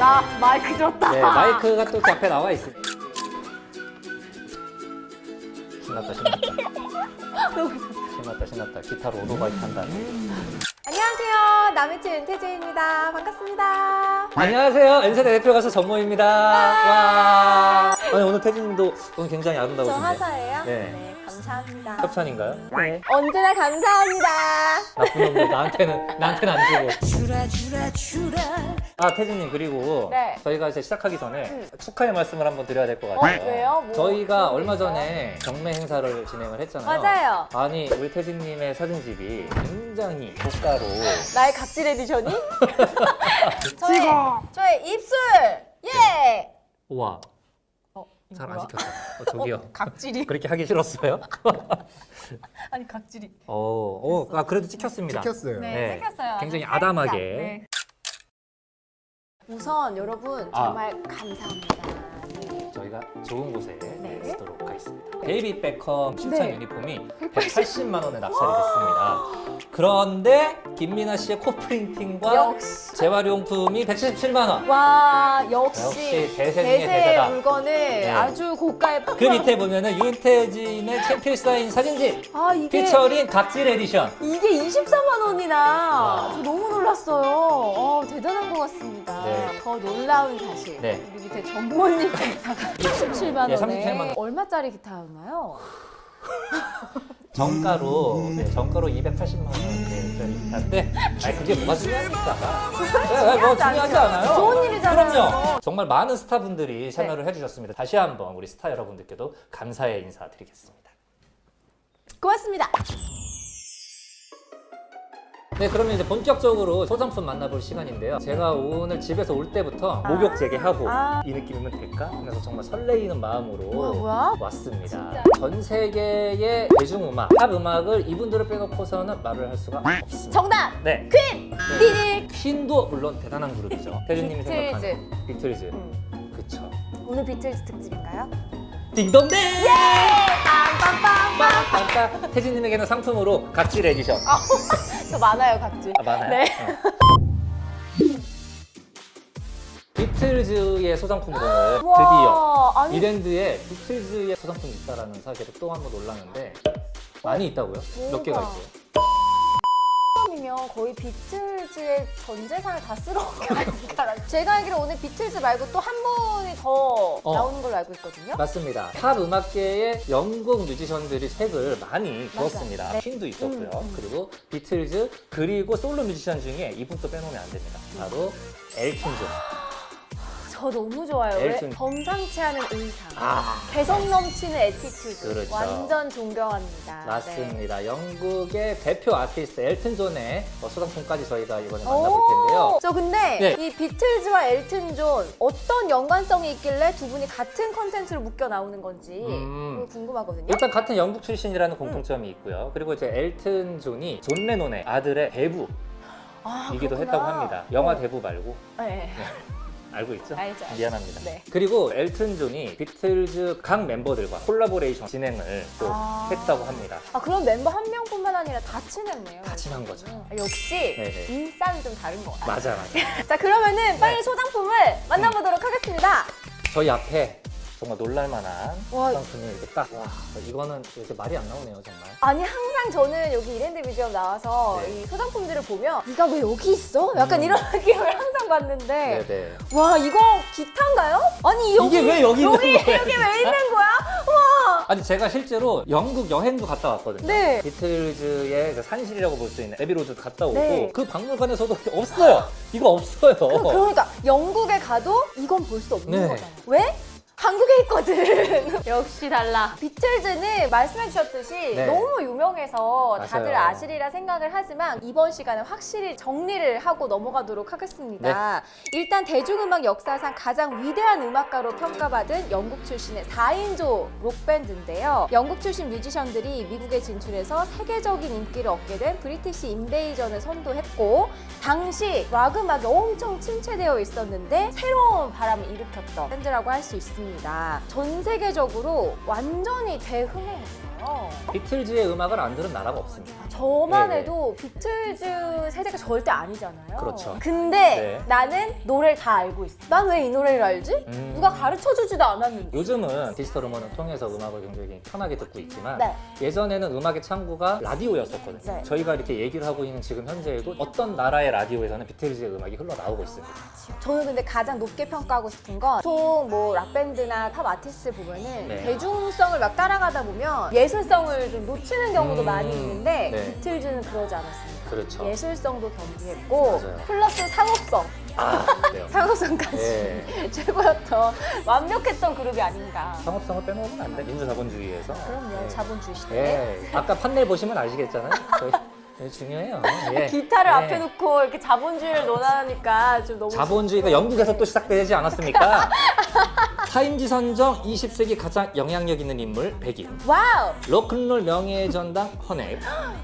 나 마이크 줬다. 네, 마이크가 또 이렇게 앞에 나와 있습니다. 신났다, 신났다. 신났다, 신났다. 기타로 오토바이 탄다. 안녕하세요. 남이치 윤태주입니다. 반갑습니다. 안녕하세요. 엔세대 대표 가수 전모입니다. 와. 아니, 오늘 태진님도 오늘 굉장히 저 아름다우신데. 화사예요? 네. 감사합니다. 협찬인가요? 네. 언제나 감사합니다. 나쁜 놈들 나한테는 나한테는 안 주고. 주라 주라 주라. 아 태진님 그리고 네. 저희가 이제 시작하기 전에 음. 축하의 말씀을 한번 드려야 될것 어, 같아요. 왜요? 뭐 저희가 얼마 있어요? 전에 경매 행사를 진행을 했잖아요. 맞아요. 아니 우리 태진님의 사진집이 굉장히 고가로 나의 각질 에디션이? 저의, 저의 입술! 예! 우와 어, 이거 잘 안 뭐야? 시켰어. 어, 저기요. 어, 각질이. 그렇게 하기 싫었어요? 아니, 각질이. 어, 어, 아, 그래도 찍혔습니다. 찍혔어요. 네, 네. 생겼어요. 굉장히 살짝. 아담하게. 네. 우선 여러분 아. 정말 감사합니다. 저희가 좋은 곳에 네. 쓰도록 하겠습니다. 베이비 백컴 실천 네. 유니폼이 180만 원에 낙찰이 됐습니다. 그런데 김민아 씨의 코 프린팅과 역시. 재활용품이 177만 원. 와, 역시, 역시 대세 중에 대세의 대세다. 물건을 아주 고가에 그 밑에 보면은 윤태진의 챔피언 사인 사진집 아, 이게 피처링 각질 에디션. 이게 24만 원이나 와. 저 너무 놀랐어요. 어, 대단한 것 같습니다. 네. 더 놀라운 사실. 네. 우리 밑에 전무님 기타 가 37만 원에 예, 37만 원. 얼마짜리 기타였나요? 정가로 네, 정가로 280만 원짜리 기타인데 아니 그게 뭐가 중요합니까? 네, 뭐 중요하지 않아요. 좋은 일이잖아요. 그럼요. 정말 많은 스타분들이 참여를 해주셨습니다. 다시 한번 우리 스타 여러분들께도 감사의 인사드리겠습니다. 고맙습니다. 네, 그러면 이제 본격적으로 소장품 만나볼 시간인데요. 제가 오늘 집에서 올 때부터 목욕 재개하고 아. 이 느낌이면 될까? 하면서 정말 설레이는 마음으로 뭐야, 뭐야? 왔습니다. 진짜. 전 세계의 대중음악, 팝 음악을 이분들을 빼놓고서는 말을 할 수가 없습니다. 정답! 네. 퀸! 띠릭! 퀸도 물론 대단한 그룹이죠. 태준님이 비틀즈. 생각하는 비틀즈. 음. 그쵸. 오늘 비틀즈 특집인가요? 딩동댕! 예! 빰빰빰빰! 아까 태진님에게는 상품으로 각질 에디션. 저 많아요, 각질. 아, 많아요. 네. 어. 비틀즈의 소장품으로는 드디어 와, 아니, 이랜드에 비틀즈의 소장품이 있다라는 사실에 또 한 번 놀랐는데 많이 있다고요? 몇 개가 뭐가? 있어요? 이면 거의 비틀즈의 전 재산을 다 아닐까. 제가 알기로 오늘 비틀즈 말고 또 한 분이 더 어. 나오는 걸로 알고 있거든요. 맞습니다. 팝 음악계의 영국 뮤지션들이 색을 많이 부었습니다. 네. 퀸도 있었고요. 음, 음. 그리고 비틀즈 그리고 솔로 뮤지션 중에 이분 또 빼놓으면 안 됩니다. 바로 엘튼 존. 저 너무 좋아요. 왜? 엘튼. 범상치 않은 의상. 아 개성 넘치는 에티튜드. 그렇죠. 완전 존경합니다. 맞습니다. 영국의 대표 아티스트 엘튼 존의 어, 소장품까지 저희가 이번에 네. 만나볼 오, 텐데요. 저 근데 네. 이 비틀즈와 엘튼 존 어떤 연관성이 있길래 두 분이 같은 컨텐츠로 묶여 나오는 건지 음. 그거 궁금하거든요. 일단 같은 영국 출신이라는 공통점이 있고요. 그리고 이제 엘튼 존이 존 레논의 아들의 대부이기도 아, 했다고 그렇구나. 합니다. 영화 어. 대부 말고 네. 알고 있죠? 알죠. 미안합니다. 네. 그리고 엘튼 존이 비틀즈 각 멤버들과 콜라보레이션 진행을 또 아. 했다고 합니다. 아 그럼 멤버 한 명뿐만 아니라 다 친했네요. 다 친한 거죠. 아, 역시 네네. 인싸는 좀 다른 것 같아요. 맞아 맞아. 자 그러면은 빨리 네. 소장품을 만나보도록 하겠습니다. 저희 앞에 정말 놀랄만한 와. 소장품이 이렇게 딱 와, 이거는 이렇게 말이 안 나오네요 정말. 아니 항상 저는 여기 이랜드 뮤지엄 나와서 네. 이 소장품들을 보면 네가 왜 여기 있어? 약간 음. 이런 느낌을 항상 받는데 네네. 와 이거 기타인가요? 아니 여기 이게 왜 여기 여기 있는 거예요? 여기 왜 있는 거야? 와 아니 제가 실제로 영국 여행도 갔다 왔거든요. 네. 비틀즈의 그 산실이라고 볼 수 있는 에비로드 갔다 오고 네. 그 박물관에서도 없어요. 이거 없어요. 그, 그러니까 영국에 가도 이건 볼 수 없는 네. 거잖아요. 왜? 한국에 있거든. 역시 달라. 비틀즈는 말씀해 주셨듯이 네. 너무 유명해서 다들 맞아요. 아시리라 생각을 하지만 이번 시간에 확실히 정리를 하고 넘어가도록 하겠습니다. 네. 일단 대중음악 역사상 가장 위대한 음악가로 평가받은 영국 출신의 4인조 록밴드인데요. 영국 출신 뮤지션들이 미국에 진출해서 세계적인 인기를 얻게 된 브리티시 인베이전을 선도했고 당시 락 음악이 엄청 침체되어 있었는데 새로운 바람을 일으켰던 밴드라고 할 수 있습니다. 있습니다. 전 세계적으로 완전히 대흥행했어요. 비틀즈의 음악을 안 들은 나라가 없습니다. 저만 네, 네. 해도 비틀즈 세대가 절대 아니잖아요. 그렇죠. 근데 네. 나는 노래를 다 알고 있어. 난 왜 이 노래를 알지? 음. 누가 가르쳐 주지도 않았는데. 요즘은 디지털 음원을 통해서 음악을 굉장히 편하게 듣고 있지만 네. 예전에는 음악의 창구가 라디오였었거든요. 네. 저희가 이렇게 얘기를 하고 있는 지금 현재에도 어떤 나라의 라디오에서는 비틀즈의 음악이 흘러나오고 있습니다. 저는 근데 가장 높게 평가하고 싶은 건 보통 뭐 락밴드 나 탑 아티스트 보면은 네. 대중성을 막 따라가다 보면 예술성을 좀 놓치는 경우도 음, 많이 있는데 네. 비틀즈는 그러지 않았습니다. 그렇죠. 예술성도 겸비했고 맞아요. 플러스 상업성, 아, 그래요. 상업성까지 네. 최고였던 완벽했던 그룹이 아닌가. 상업성을 빼놓으면 안 돼. 민주자본주의에서. 그럼요, 네. 자본주의 시대. 예. 아까 판넬 보시면 아시겠잖아요. 저희 네, 중요해요. 예. 기타를 예. 앞에 놓고 이렇게 자본주의를 논하니까 좀 너무 자본주의가 영국에서 또 시작되지 않았습니까? 타임지 선정 20세기 가장 영향력 있는 인물 100인 와우! 로큰롤 명예의 전당 헌액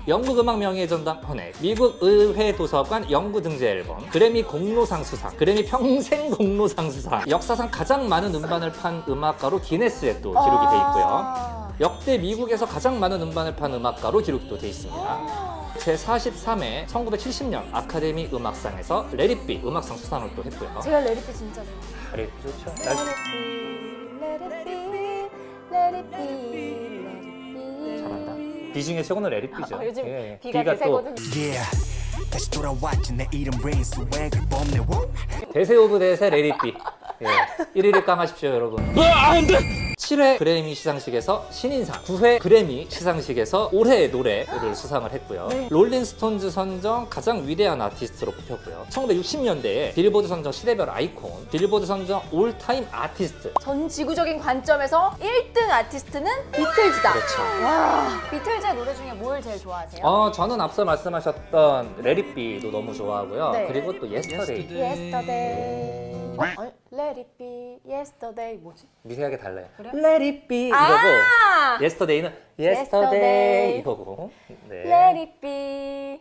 영국 음악 명예의 전당 헌액 미국 의회 도서관 연구 등재 앨범 그래미 공로상 수상 그래미 평생 공로상 수상. 역사상 가장 많은 음반을 판 음악가로 기네스에 또 기록이 돼 있고요. 아. 역대 미국에서 가장 많은 음반을 판 음악가로 기록도 돼 있습니다 제43회 1970년 아카데미 음악상에서 레리비 음악상 수상을 또 했고요. 제가 레리피 진짜 좋아해요. 레리비 좋죠. Let it be, let it be, let it be, let it be. 잘한다. 비 중에 최고는 레리비죠. 어, 요즘 예, 비가 대세거든요. Yeah 다시 돌아왔지 내 이름 레인 스웩을 뽐내 워 대세 오브 대세 레리비 예, 1위를 깡하십시오 여러분 7회 그래미 시상식에서 신인상 9회 그래미 시상식에서 올해의 노래를 수상을 했고요 네. 롤링스톤즈 선정 가장 위대한 아티스트로 뽑혔고요 1960년대에 빌보드 선정 시대별 아이콘 빌보드 선정 올타임 아티스트 전 지구적인 관점에서 1등 아티스트는 비틀즈다. 그렇죠 와, 비틀즈의 노래 중에 뭘 제일 좋아하세요? 어, 저는 앞서 말씀하셨던 레리비도 너무 좋아하고요 네. 그리고 또 예스터데이 Yesterday. 어? Let it be yesterday 뭐지? 미세하게 달라요 그래요? Let it be 이거고 아! 예스터데이는 Yesterday. yesterday 이거고 네. Let it be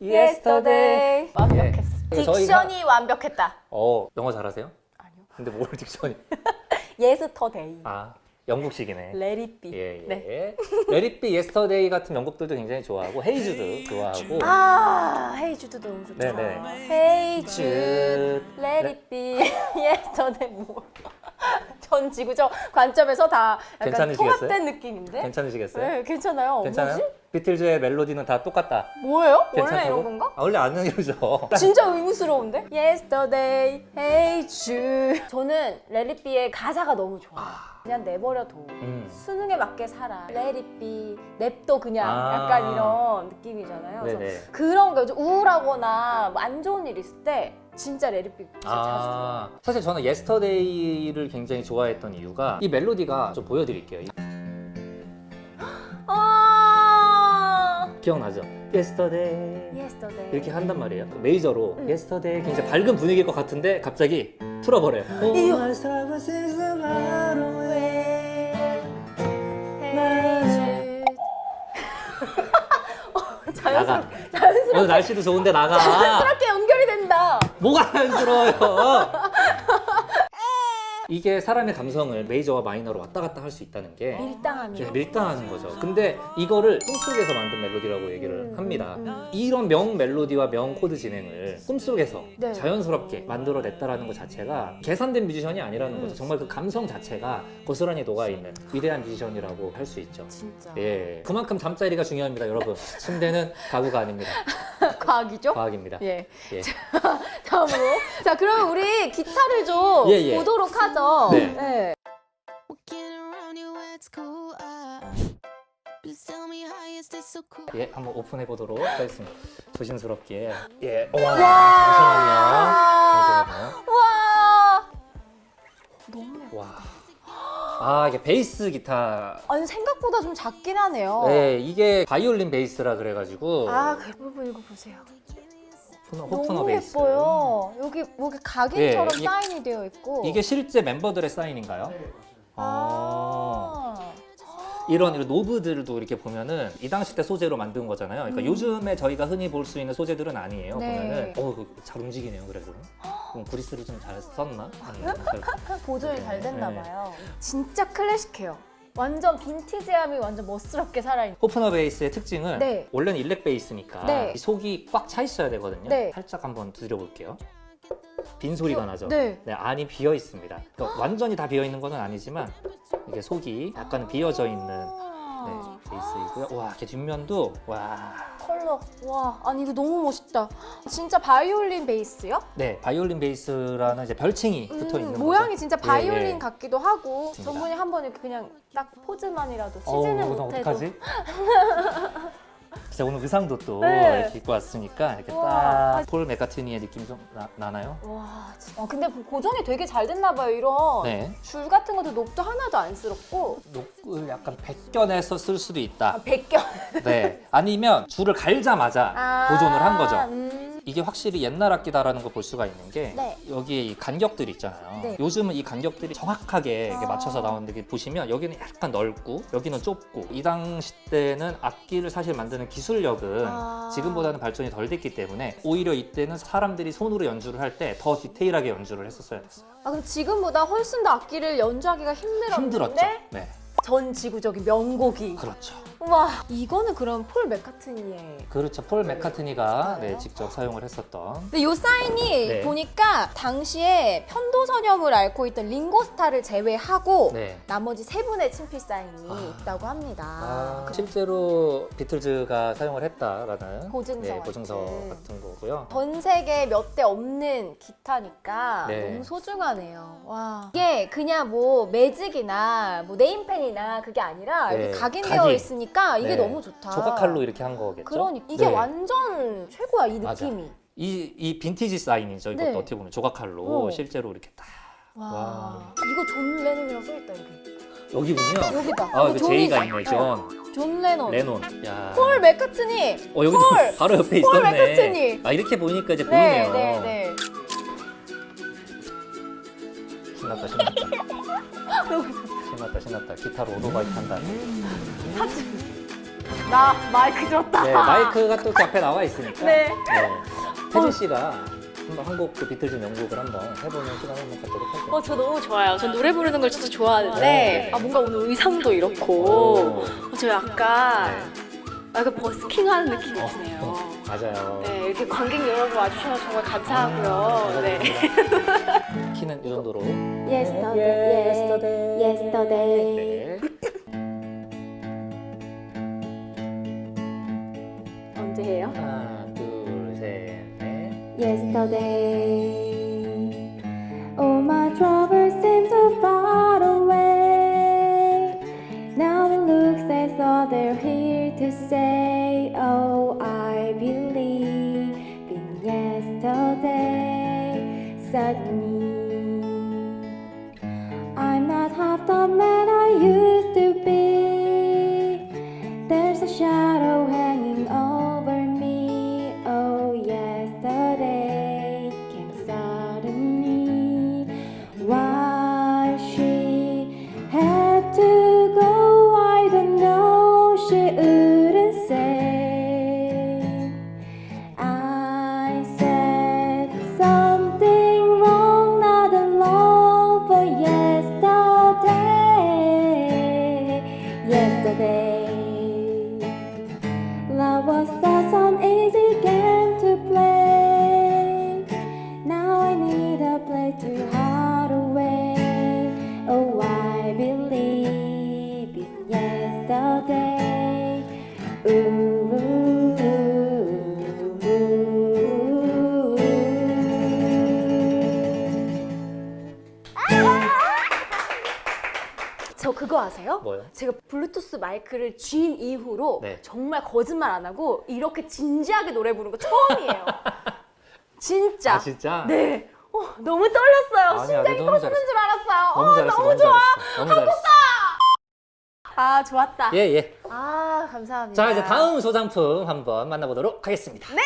yesterday yesterday. 완벽했어. 예. 딕션이 완벽했다. 어 영어 잘하세요? 아니요. 근데 뭘 딕션이 Yesterday. 아 영국식이네 Let it be. 예, 예. 네. 레리비 예스터데이 같은 명곡들도 굉장히 좋아하고 헤이즈도 좋아하고 아, 헤이 주드도 너무 좋죠. 네네. 헤이 주. 주 Let it be yesterday 뭐. 전 지구적 관점에서 다 약간 괜찮으시겠어요? 통합된 느낌인데? 괜찮으시겠어요? 네, 괜찮아요. 괜찮아요? 뭐지? 비틀즈의 멜로디는 다 똑같다. 뭐예요? 원래 괜찮다고? 이런 건가? 아, 원래 안 이러죠. 진짜 의무스러운데? Yesterday, Hey Jude. 저는 레리비의 가사가 너무 좋아요. 그냥 내버려둬. 음. 수능에 맞게 살아. Be. 냅둬 그냥. 아. 약간 이런 느낌이잖아요. 그래서 네네. 그런 거좀 우울하거나 뭐안 좋은 일 있을 때 진짜 be 진짜 자주 들어요. 아, 사실 저는 예스터데이를 굉장히 좋아했던 이유가 이 멜로디가 좀 보여드릴게요. 이- 아. 기억나죠? Yesterday Yesterday. 이렇게 한단 말이에요. 그 메이저로 응. Yesterday 굉장히 밝은 분위기일 것 같은데 갑자기 풀어버려요. My far away. Jude. 어. 자연스럽, 자연스럽게 오늘 날씨도 좋은데 나가. 된다. 뭐가 자연스러워요? 이게 사람의 감성을 메이저와 마이너로 왔다 갔다 할 수 있다는 게 밀당함이. 이제 밀당하는 거죠. 근데 이거를 꿈속에서 만든 멜로디라고 얘기를 음, 합니다. 음. 이런 명 멜로디와 명 코드 진행을 꿈속에서 네. 자연스럽게 만들어냈다라는 것 자체가 계산된 뮤지션이 아니라는 음. 거죠. 정말 그 감성 자체가 고스란히 녹아있는 위대한 뮤지션이라고 할 수 있죠. 진짜. 예, 그만큼 잠자리가 중요합니다, 여러분. 침대는 가구가 아닙니다. 과학이죠? 과학입니다. 예. 예. 다음으로. 자, 그러면 우리 기타를 좀 예, 예. 보도록 하죠. 네. Walking around you, it's cool. Uh, please tell me how is this so cool? 예, 한번 오픈해 보도록 하겠습니다. 조심스럽게. 예. 와, 와. 잠시만요. 와. 잠시만요. 와. 아, 이게 베이스 기타. 아니 생각보다 좀 작긴 하네요. 네, 이게 바이올린 베이스라 그래가지고. 아, 그 부분 이거 보세요. 호프너, 호프너 너무 베이스. 예뻐요. 여기 여기 각인처럼 예, 이- 사인이 되어 있고. 이게 실제 멤버들의 사인인가요? 아. 아. 이런, 이런 노브들도 이렇게 보면은 이 당시 때 소재로 만든 거잖아요. 그러니까 음. 요즘에 저희가 흔히 볼 수 있는 소재들은 아니에요. 네. 보면은 어, 그잘 움직이네요. 그래도. 그럼 브리스를 좀 잘 썼나? 음, 잘- 보존이 잘 됐나 네. 봐요. 진짜 클래식해요. 완전 빈티지함이 완전 멋스럽게 살아있는. 호프너 베이스의 특징은 네. 원래는 일렉 베이스니까 네. 이 속이 꽉 차 있어야 되거든요. 네. 살짝 한번 두드려볼게요. 빈 소리가 나죠? 네. 안이 비어 있습니다. 그러니까 완전히 다 비어 있는 건 아니지만 이게 속이 약간 비어져 있는 네, 아. 베이스이고요. 와, 이렇게 뒷면도 와, 컬러. 와, 아니 이거 너무 멋있다. 진짜 바이올린 베이스요? 네, 바이올린 베이스라는 이제 별칭이 붙어 있는 음, 거죠. 모양이 진짜 바이올린 예, 예. 같기도 하고 맞습니다. 전분이 한번 이렇게 그냥 딱 포즈만이라도 어우, 치지는 나 못해도 어떡하지? 진짜 오늘 의상도 또 네. 이렇게 입고 왔으니까 이렇게 우와. 딱폴 맥카트니의 느낌 좀 나, 나나요? 와 진짜 아, 근데 고정이 되게 잘 됐나 봐요 이런 네. 줄 같은 것도 녹도 하나도 안쓰럽고 녹을 약간 벗겨내서 쓸 수도 아, 있다. 벗겨 네. 아니면 줄을 갈자마자 보존을 한 거죠. 음. 이게 확실히 옛날 악기다라는 걸 볼 수가 있는 게 네. 여기에 이 간격들 있잖아요. 네. 요즘은 이 간격들이 정확하게 이렇게 아. 맞춰서 나오는데 보시면 여기는 약간 넓고 여기는 좁고 이 당시 때는 악기를 사실 만드는 기술력은 아. 지금보다는 발전이 덜 됐기 때문에 오히려 이때는 사람들이 손으로 연주를 할 때 더 디테일하게 연주를 했었어야 됐어요. 아 그럼 지금보다 훨씬 더 악기를 연주하기가 힘들었는데 힘들었죠. 네. 전 지구적인 명곡이 그렇죠. 와 이거는 그럼 폴 맥카트니의 그렇죠. 폴 맥카트니가 네? 직접 사용을 했었던 근데 이 사인이 네. 보니까 당시에 편도선염을 앓고 있던 링고스타를 제외하고 네. 나머지 세 분의 친필 사인이 아. 있다고 합니다. 아, 실제로 비틀즈가 사용을 했다라는 보증서 네, 같은. 보증서 같은 거고요. 전 세계 몇 대 없는 기타니까 네. 너무 소중하네요. 와. 이게 그냥 뭐 매직이나 뭐 네임펜이나 그게 아니라 네, 이렇게 각인되어 각인. 있으니까 이게 네. 너무 좋다. 조각칼로 이렇게 한 거겠죠? 그러니 이게 네. 완전 최고야 이 맞아. 느낌이. 이, 이 빈티지 사인이죠. 이것도 네. 어떻게 보면 조각칼로 어. 실제로 이렇게 딱 와. 와. 이거 존 레논이라고 써있다 여기. 여기군요. 여기다. 아, 여기 그 제이가 있네. 존 어, 존 레논. 레논. 야. 폴 맥카트니. 어, 여기도 폴! 바로 옆에 폴 있었네. 맥카트니. 아, 이렇게 보니까 이제 네, 보이네요. 네, 네. 신났다, 신났다. 신났다, 신났다. 기타로 오토바이 탄다. 나 마이크 줬다. 네, 마이크가 또 앞에 나와 있으니까. 네. 태진 씨가 한번 한곡 그 비틀즈 명곡을 한번 해보는 시간 한번 갖도록 할게요. 어, 저 너무 좋아요. 전 노래 부르는 걸 진짜 좋아하는데, 네. 아, 뭔가 오늘 의상도 이렇고, 오. 어, 저 약간, 네. 약간 버스킹 하는 느낌이 어, 드네요. 어, 맞아요. 네, 이렇게 관객 여러분 와주셔서 정말 아, 감사하고요. 네. 감사합니다. 키는 이 정도로. Yesterday, Yesterday. yesterday. 네. 언제 해요? 하나, 둘, 셋, 넷. Yesterday, Yesterday. Love was such an 저 그거 아세요? 뭐요? 제가 블루투스 마이크를 쥔 이후로 네. 정말 거짓말 안 하고 이렇게 진지하게 노래 부르는 거 처음이에요. 진짜. 아, 진짜? 네. 어, 너무 떨렸어요. 아니야, 심장이 너무 터지는 잘했어. 줄 알았어요. 너무 어, 잘했어, 너무 너무 좋아. 잘했어. 너무 잘했어. 아, 좋았다. 예, 예. 아, 감사합니다. 자, 이제 다음 소장품 한번 만나보도록 하겠습니다. 네.